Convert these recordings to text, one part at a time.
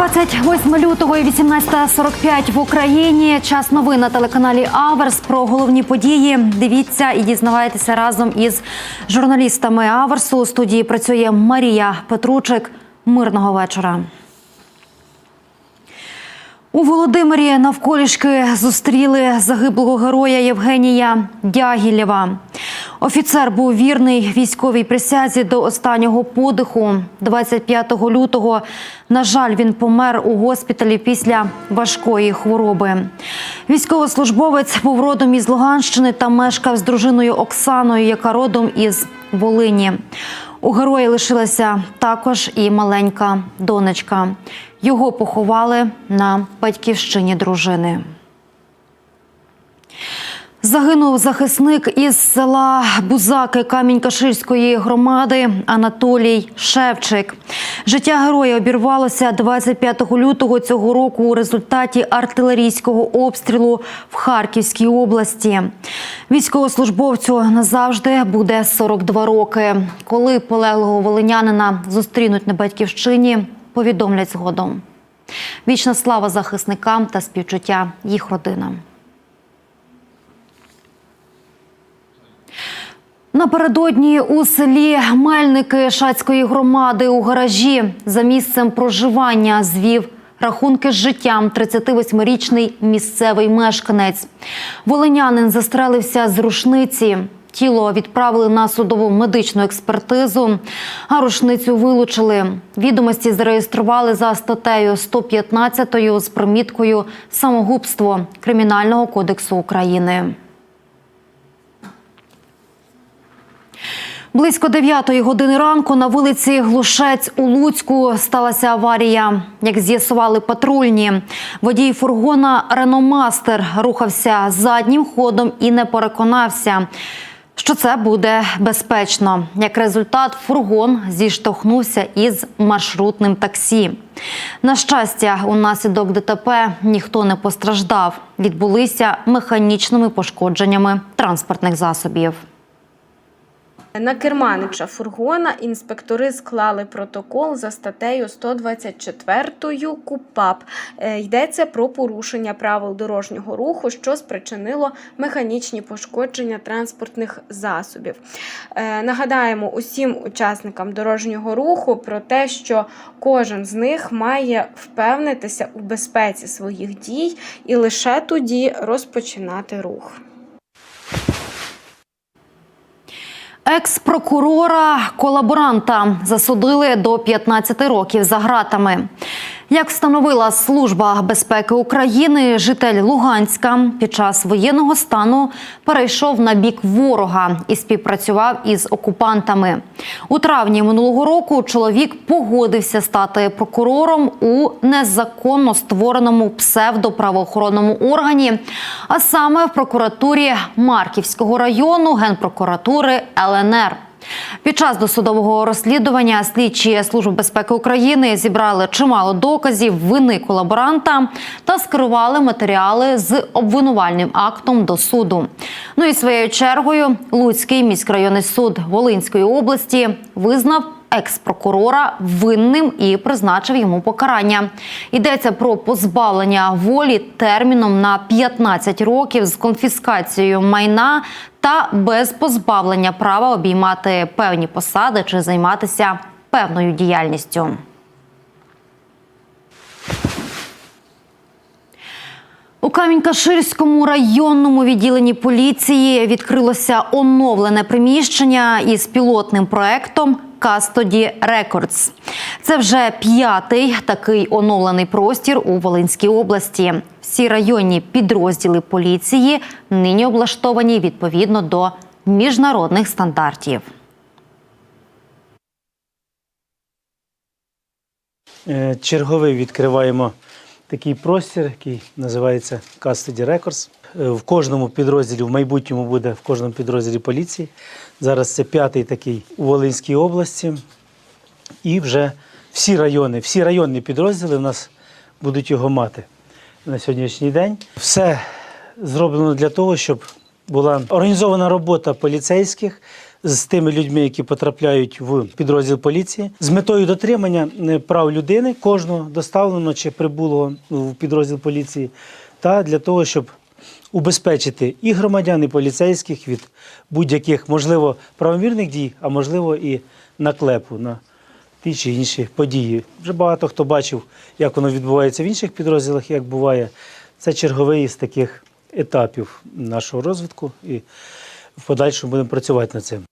28 лютого і 18.45 в Україні. Час новин на телеканалі Аверс про головні події. Дивіться і дізнавайтеся разом із журналістами Аверсу. У студії працює Марія Петручик. Мирного вечора. У Володимирі навколішки зустріли загиблого героя Євгенія Дягілєва. Офіцер був вірний військовій присязі до останнього подиху. 25 лютого, на жаль, він помер у госпіталі після важкої хвороби. Військовослужбовець був родом із Луганщини та мешкав з дружиною Оксаною, яка родом із Волині. У герої лишилася також і маленька донечка. Його поховали на батьківщині дружини. Загинув захисник із села Бузаки Камінь-Каширської громади Анатолій Шевчик. Життя героя обірвалося 25 лютого цього року у результаті артилерійського обстрілу в Харківській області. Військовослужбовцю назавжди буде 42 роки. Коли полеглого волинянина зустрінуть на батьківщині, повідомлять згодом. Вічна слава захисникам та співчуття їх родинам. Напередодні у селі Мельники Шацької громади у гаражі за місцем проживання звів рахунки з життям 38-річний місцевий мешканець. Волинянин застрелився з рушниці. Тіло відправили на судову медичну експертизу, а рушницю вилучили. Відомості зареєстрували за статтею 115 з приміткою самогубство Кримінального кодексу України. Близько 9 години ранку на вулиці Глушець у Луцьку сталася аварія. Як з'ясували патрульні, водій фургона Реномастер рухався заднім ходом і не переконався, що це буде безпечно. Як результат, фургон зіштовхнувся із маршрутним таксі. На щастя, унаслідок ДТП ніхто не постраждав. Відбулися механічними пошкодженнями транспортних засобів. На керманича фургона інспектори склали протокол за статтею 124 КУПАП. Е, Йдеться про порушення правил дорожнього руху, що спричинило механічні пошкодження транспортних засобів. Е, Нагадаємо усім учасникам дорожнього руху про те, що кожен з них має впевнитися у безпеці своїх дій і лише тоді розпочинати рух. Екс-прокурора колаборанта засудили до 15 років за ґратами. Як встановила служба безпеки України, житель Луганська під час воєнного стану перейшов на бік ворога і співпрацював із окупантами. У травні минулого року чоловік погодився стати прокурором у незаконно створеному псевдоправоохоронному органі, а саме в прокуратурі Марківського району Генпрокуратури ЛНР. Під час досудового розслідування слідчі Служби безпеки України зібрали чимало доказів вини колаборанта та скерували матеріали з обвинувальним актом до суду. Ну і своєю чергою Луцький міськрайонний суд Волинської області визнав екс-прокурора винним і призначив йому покарання. Йдеться про позбавлення волі терміном на 15 років з конфіскацією майна та без позбавлення права обіймати певні посади чи займатися певною діяльністю. У Камінь-Каширському районному відділенні поліції відкрилося оновлене приміщення із пілотним проектом Custody Records. Це вже п'ятий такий оновлений простір у Волинській області. Всі районні підрозділи поліції нині облаштовані відповідно до міжнародних стандартів. Е, Черговий відкриваємо такий простір, який називається Custody Records. Е, В кожному підрозділі, в майбутньому буде в кожному підрозділі поліції. Зараз це п'ятий такий у Волинській області. І вже всі райони, всі районні підрозділи в нас будуть його мати на сьогоднішній день. Все зроблено для того, щоб була організована робота поліцейських з тими людьми, які потрапляють в підрозділ поліції, з метою дотримання е, прав людини, кожного доставленого чи прибулого в підрозділ поліції, та для того, щоб убезпечити і громадян, і поліцейських від будь-яких, можливо, правомірних дій, а можливо, і наклепу на ті чи інші події. Вже багато хто бачив, як воно відбувається в інших підрозділах, як буває. Це черговий із таких етапів нашого розвитку, і в подальшому будемо працювати над цим.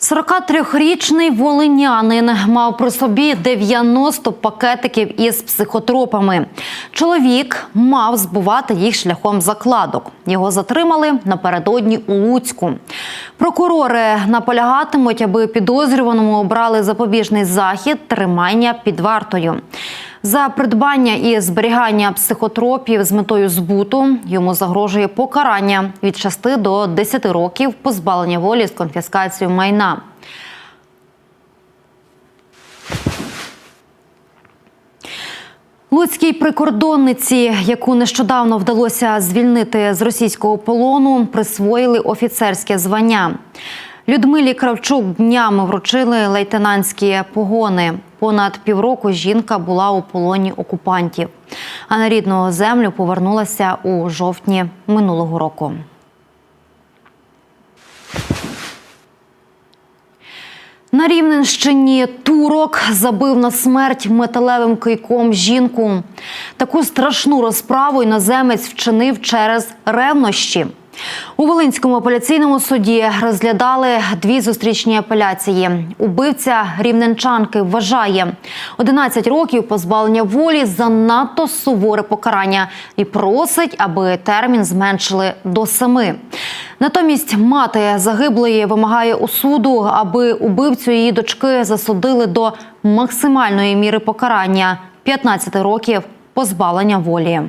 43-річний волинянин мав при собі 90 пакетиків із психотропами. Чоловік мав збувати їх шляхом закладок. Його затримали напередодні у Луцьку. Прокурори наполягатимуть, аби підозрюваному обрали запобіжний захід тримання під вартою. За придбання і зберігання психотропів з метою збуту йому загрожує покарання від 6 до 10 років позбавлення волі з конфіскацією майна. Луцькій прикордонниці, яку нещодавно вдалося звільнити з російського полону, присвоїли офіцерське звання. Людмилі Кравчук днями вручили лейтенантські погони. Понад півроку жінка була у полоні окупантів, а на рідну землю повернулася у жовтні минулого року. На Рівненщині турок забив на смерть металевим кийком жінку. Таку страшну розправу іноземець вчинив через ревнощі. У Волинському апеляційному суді розглядали дві зустрічні апеляції. Убивця рівненчанки вважає 11 років позбавлення волі занадто суворе покарання і просить, аби термін зменшили до семи. Натомість мати загиблої вимагає у суду, аби убивцю її дочки засудили до максимальної міри покарання 15 років позбавлення волі.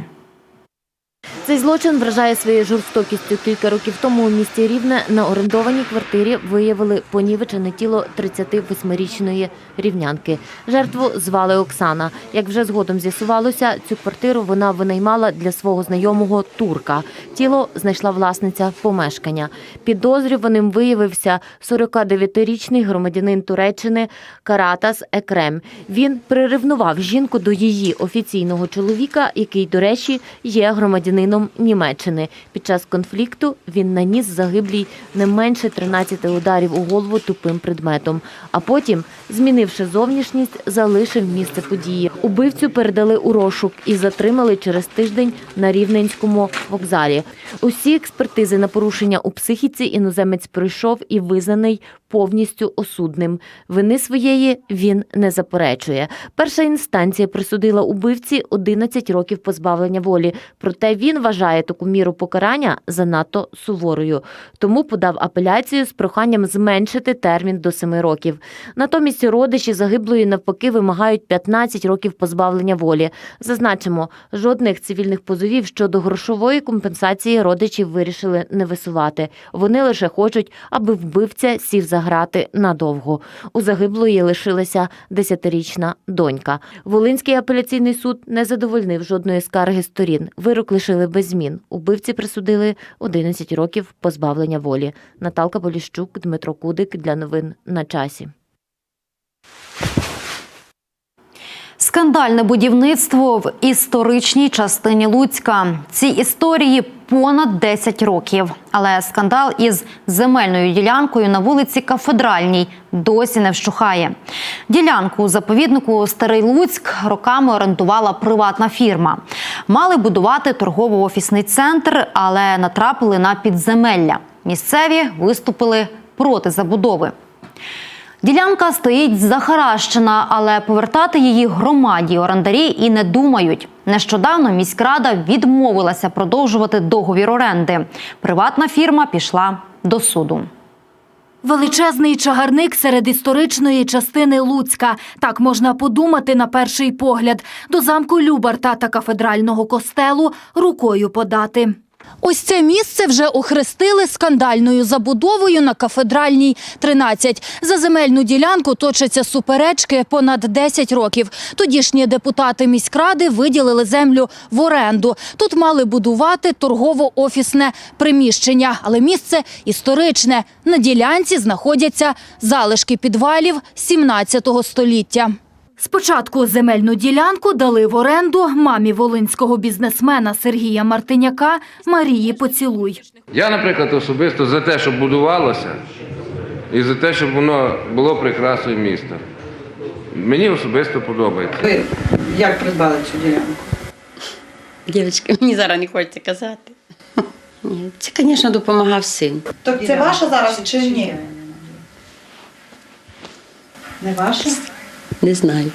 Цей злочин вражає своєю жорстокістю. Кілька років тому у місті Рівне на орендованій квартирі виявили понівечене тіло 38-річної рівнянки. Жертву звали Оксана. Як вже згодом з'ясувалося, цю квартиру вона винаймала для свого знайомого турка. Тіло знайшла власниця помешкання. Підозрюваним виявився 49-річний громадянин Туреччини Каратас Екрем. Він приревнував жінку до її офіційного чоловіка, який, до речі, є громадянином Німеччини. Під час конфлікту він наніс загиблій не менше 13 ударів у голову тупим предметом. А потім, змінивши зовнішність, залишив місце події. Убивцю передали у розшук і затримали через тиждень на Рівненському вокзалі. Усі експертизи на порушення у психіці іноземець пройшов і визнаний повністю осудним. Вини своєї він не заперечує. Перша інстанція присудила убивці 11 років позбавлення волі. Проте він вважає таку міру покарання занадто суворою. Тому подав апеляцію з проханням зменшити термін до 7 років. Натомість родичі загиблої навпаки вимагають 15 років позбавлення волі. Зазначимо, жодних цивільних позовів щодо грошової компенсації родичі вирішили не висувати. Вони лише хочуть, аби вбивця сів за грати надовго. У загиблої лишилася 10-річна донька. Волинський апеляційний суд не задовольнив жодної скарги сторін. Вирок лишили без змін. Убивці присудили 11 років позбавлення волі. Наталка Поліщук, Дмитро Кудик для новин на часі. Скандальне будівництво в історичній частині Луцька. Цій історії понад 10 років. Але скандал із земельною ділянкою на вулиці Кафедральній досі не вщухає. Ділянку у заповіднику Старий Луцьк роками орендувала приватна фірма. Мали будувати торгово-офісний центр, але натрапили на підземелля. Місцеві виступили проти забудови. Ділянка стоїть захаращена, але повертати її громаді орендарі і не думають. Нещодавно міськрада відмовилася продовжувати договір оренди. Приватна фірма пішла до суду. Величезний чагарник серед історичної частини Луцька. Так можна подумати на перший погляд. До замку Любарта та кафедрального костелу рукою подати. Ось це місце вже охрестили скандальною забудовою на кафедральній 13. За земельну ділянку точаться суперечки понад 10 років. Тодішні депутати міськради виділили землю в оренду. Тут мали будувати торгово-офісне приміщення, але місце історичне. На ділянці знаходяться залишки підвалів 17 століття. Спочатку земельну ділянку дали в оренду мамі волинського бізнесмена Сергія Мартиняка Марії Поцілуй. Я, наприклад, особисто за те, щоб будувалося, і за те, щоб воно було прекрасною містом. Мені особисто подобається. Ви як придбали цю ділянку? Дівчатки, мені зараз не хочеться казати. Ні, це, звісно, допомагав син. Тобто це ваша зараз чи ні? Не ваша? Не знаю.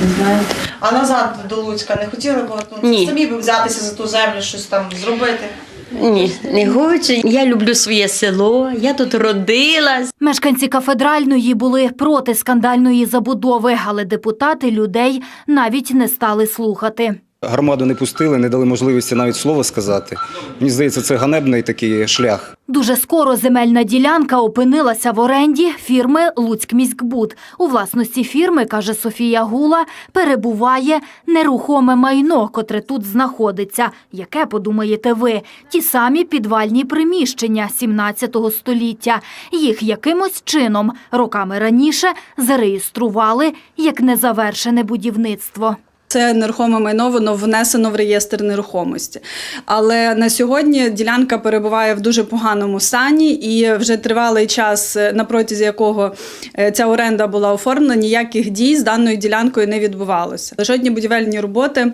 Не знаю. А назад до Луцька не хотіли б Ні. Самі б взятися за ту землю, щось там зробити. Ні, не хочу. Я люблю своє село, я тут родилась. Мешканці кафедральної були проти скандальної забудови, але депутати людей навіть не стали слухати. Громаду не пустили, не дали можливості навіть слово сказати. Мені здається, це ганебний такий шлях. Дуже скоро земельна ділянка опинилася в оренді фірми «Луцькміськбуд». У власності фірми, каже Софія Гула, перебуває нерухоме майно, котре тут знаходиться. Яке, подумаєте ви? Ті самі підвальні приміщення 17 століття. Їх якимось чином роками раніше зареєстрували як незавершене будівництво. Це нерухоме майно, воно внесено в реєстр нерухомості. Але на сьогодні ділянка перебуває в дуже поганому стані, і вже тривалий час, е, на протязі якого е, ця оренда була оформлена, ніяких дій з даною ділянкою не відбувалося. Жодні будівельні роботи.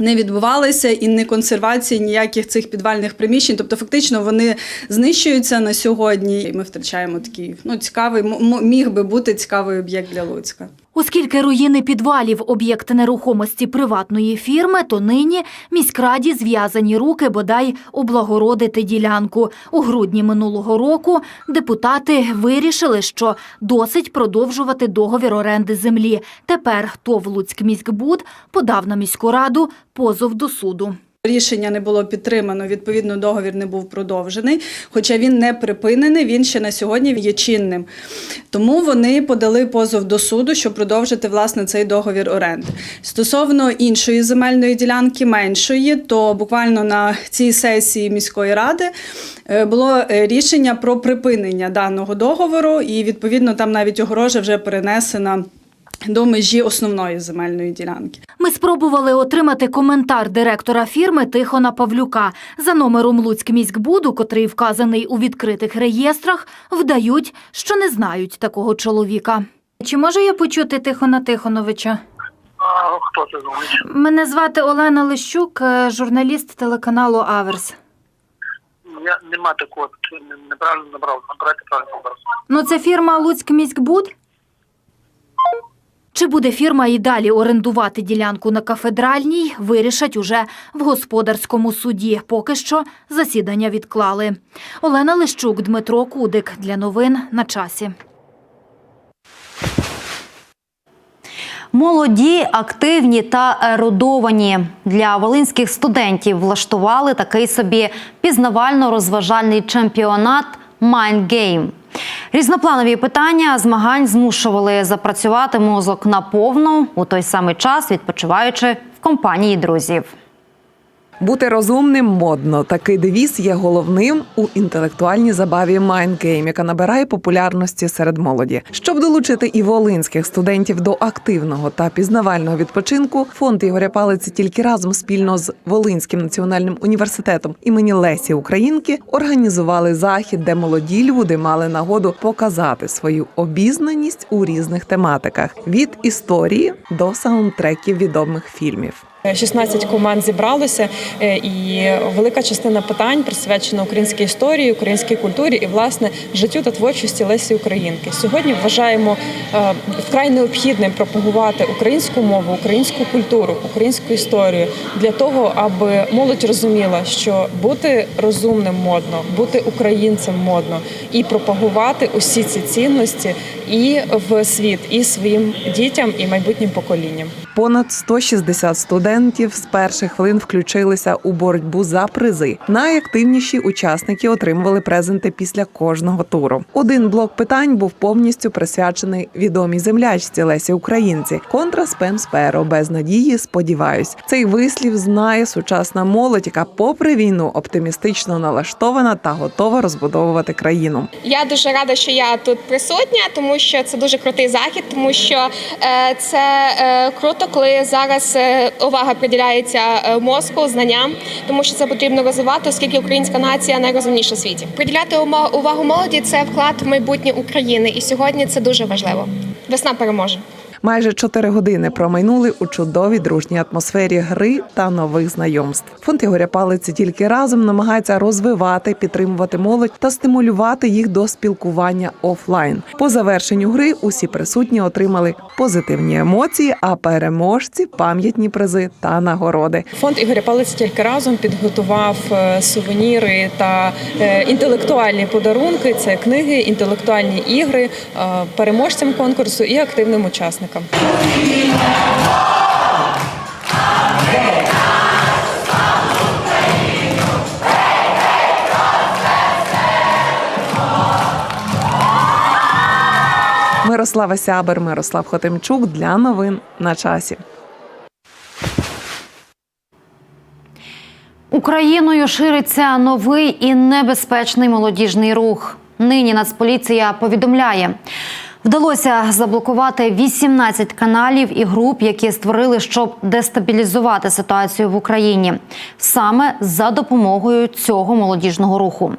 Не відбувалися і не консервації ніяких цих підвальних приміщень. Тобто, фактично, вони знищуються на сьогодні. І ми втрачаємо такий ну цікавий, міг би бути цікавий об'єкт для Луцька. Оскільки руїни підвалів об'єкт нерухомості приватної фірми, то нині міськраді зв'язані руки бодай облагородити ділянку. У грудні минулого року депутати вирішили, що досить продовжувати договір оренди землі. Тепер ТОВ «Луцькміськбуд» подав на міську раду позов до суду. Рішення не було підтримано, відповідно, договір не був продовжений. Хоча він не припинений, він ще на сьогодні є чинним. Тому вони подали позов до суду, щоб продовжити власне цей договір оренди. Стосовно іншої земельної ділянки, меншої, то буквально на цій сесії міської ради е, було е, рішення про припинення даного договору, і відповідно там навіть огорожа вже перенесена до межі основної земельної ділянки. Ми спробували отримати коментар директора фірми Тихона Павлюка. За номером Луцькміськбуду, котрий вказаний у відкритих реєстрах, вдають, що не знають такого чоловіка. Чи можу я почути Тихона Тихоновича? А хто це думаєш? Мене звати Олена Лищук, е, журналіст телеканалу Аверс. Я нема такого, неправильно набрав, набирайте правильно номер. Ну, це фірма Луцькміськбуд? Чи буде фірма і далі орендувати ділянку на кафедральній, вирішать уже в господарському суді. Поки що засідання відклали. Олена Лищук, Дмитро Кудик. Для новин на часі. Молоді, активні та ерудовані для волинських студентів влаштували такий собі пізнавально-розважальний чемпіонат Mind Game. Різнопланові питання змагань змушували запрацювати мозок наповну у той самий час, відпочиваючи в компанії друзів. Бути розумним модно. Такий девіз є головним у інтелектуальній забаві Game, яка набирає популярності серед молоді. Щоб долучити і волинських студентів до активного та пізнавального відпочинку, фонд Ігоря Палиці тільки разом спільно з Волинським національним університетом імені Лесі Українки організували захід, де молоді люди мали нагоду показати свою обізнаність у різних тематиках від історії до саундтреків відомих фільмів. 16 команд зібралося, е, і велика частина питань присвячена українській історії, українській культурі і власне життю та творчості Лесі Українки. Сьогодні вважаємо е, вкрай необхідним пропагувати українську мову, українську культуру, українську історію для того, аби молодь розуміла, що бути розумним модно, бути українцем модно і пропагувати усі ці цінності і в світ, і своїм дітям, і майбутнім поколінням. Понад 160 студентів студентів з перших хвилин включилися у боротьбу за призи. Найактивніші учасники отримували презенти після кожного туру. Один блок питань був повністю присвячений відомій землячці Лесі Українці. Контра спем сперо без надії. Сподіваюсь, цей вислів знає сучасна молодь, яка, попри війну, оптимістично налаштована та готова розбудовувати країну. Я дуже рада, що я тут присутня, тому що це дуже крутий захід, тому що е, це е, круто, коли зараз е, увага приділяється е, мозку, знанням, тому що це потрібно розвивати, оскільки українська нація найрозумніша в світі. Приділяти увагу молоді це вклад в майбутнє України, і сьогодні це дуже важливо. Весна переможе. Майже чотири години промайнули у чудовій дружній атмосфері гри та нових знайомств. Фонд Ігоря Палиці тільки разом намагається розвивати, підтримувати молодь та стимулювати їх до спілкування офлайн. По завершенню гри усі присутні отримали позитивні емоції, а переможці пам'ятні призи та нагороди. Фонд Ігоря Палиці тільки разом підготував е, сувеніри та е, інтелектуальні подарунки. Це книги, інтелектуальні ігри е, переможцям конкурсу і активним учасникам. Мирослава Сябер, Мирослав Хотимчук для новин на часі. Україною шириться новий і небезпечний молодіжний рух. Нині Нацполіція повідомляє. Вдалося заблокувати 18 каналів і груп, які створили, щоб дестабілізувати ситуацію в Україні, саме за допомогою цього молодіжного руху.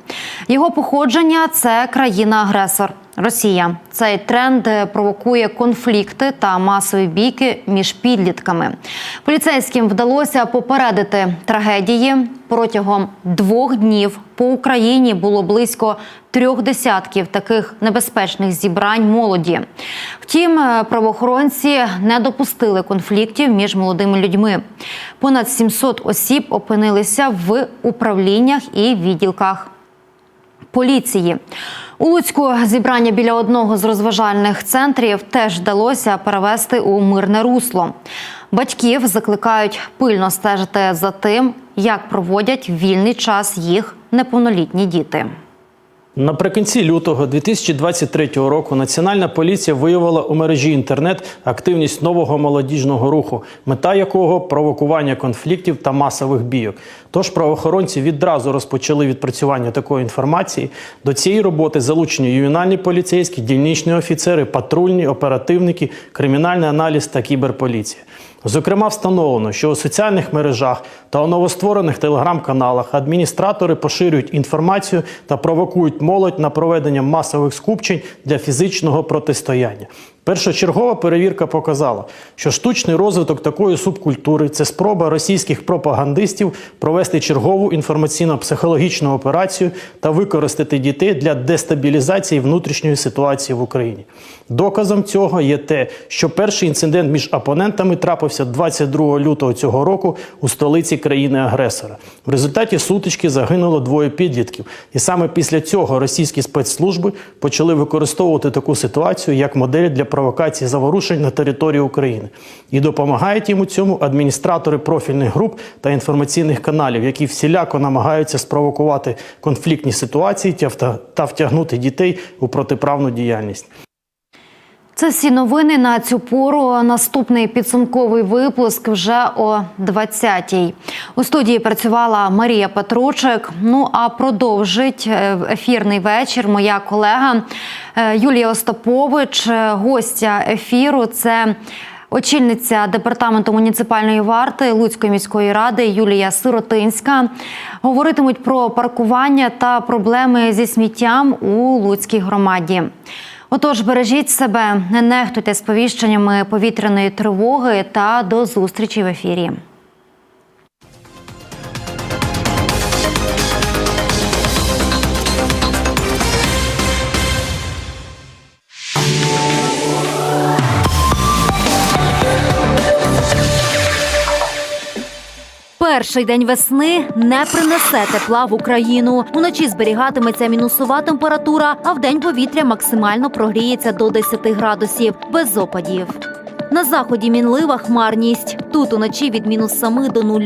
Його походження це країна-агресор Росія. Цей тренд е, провокує конфлікти та масові бійки між підлітками. Поліцейським вдалося попередити трагедії протягом двох днів. По Україні було близько трьох десятків таких небезпечних зібрань молоді. Втім, е, правоохоронці не допустили конфліктів між молодими людьми. Понад 700 осіб опинилися в управліннях і відділках поліції. У Луцьку зібрання біля одного з розважальних центрів теж вдалося перевести у мирне русло. Батьків закликають пильно стежити за тим, як проводять вільний час їх неповнолітні діти. Наприкінці лютого 2023 року Національна поліція виявила у мережі інтернет активність нового молодіжного руху, мета якого провокування конфліктів та масових бійок. Тож правоохоронці відразу розпочали відпрацювання такої інформації. До цієї роботи залучені ювенальні поліцейські, дільничні офіцери, патрульні, оперативники, кримінальний аналіз та кіберполіція. Зокрема, встановлено, що у соціальних мережах та у новостворених телеграм-каналах адміністратори поширюють інформацію та провокують молодь на проведення масових скупчень для фізичного протистояння. Першочергова перевірка показала, що штучний розвиток такої субкультури це спроба російських пропагандистів провести чергову інформаційно-психологічну операцію та використати дітей для дестабілізації внутрішньої ситуації в Україні. Доказом цього є те, що перший інцидент між опонентами трапився 22 лютого цього року у столиці країни-агресора. В результаті сутички загинуло двоє підлітків, і саме після цього російські спецслужби почали використовувати таку ситуацію як модель для провокації заворушень на території України. І допомагають їм у цьому адміністратори профільних груп та інформаційних каналів, які всіляко намагаються спровокувати конфліктні ситуації та втягнути дітей у протиправну діяльність. Це всі новини на цю пору. Наступний підсумковий випуск вже о 20-й. У студії працювала Марія Петручик. Ну а продовжить е, ефірний вечір моя колега е, Юлія Остапович, е, гостя ефіру. Це Очільниця департаменту муніципальної варти Луцької міської ради Юлія Сиротинська говоритимуть про паркування та проблеми зі сміттям у Луцькій громаді. Отож, бережіть себе, не нехтуйте сповіщеннями повітряної тривоги та до зустрічі в ефірі. Перший день весни не принесе тепла в Україну. Уночі зберігатиметься мінусова температура, а в день повітря максимально прогріється до 10 градусів без опадів. На заході мінлива хмарність. Тут уночі від мінус 7 до 0,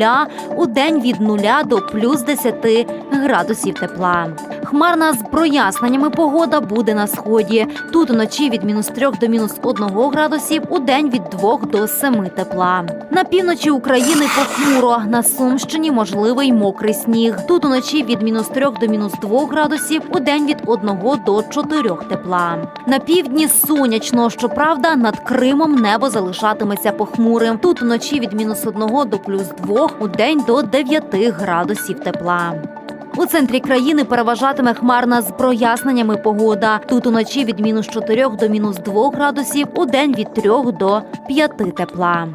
у день від 0 до плюс 10 градусів тепла. Хмарна з проясненнями погода буде на сході. Тут уночі від мінус 3 до мінус 1 градусів, у день від 2 до 7 тепла. На півночі України похмуро. На Сумщині можливий мокрий сніг. Тут уночі від мінус 3 до мінус 2 градусів, у день від 1 до 4 тепла. На півдні сонячно, щоправда, над Кримом небо залишатиметься похмурим. Тут уночі від мінус 1 до плюс 2, у день до 9 градусів тепла. У центрі країни переважатиме хмарна з проясненнями погода. Тут уночі від мінус 4 до мінус 2 градусів, у день від 3 до 5 тепла.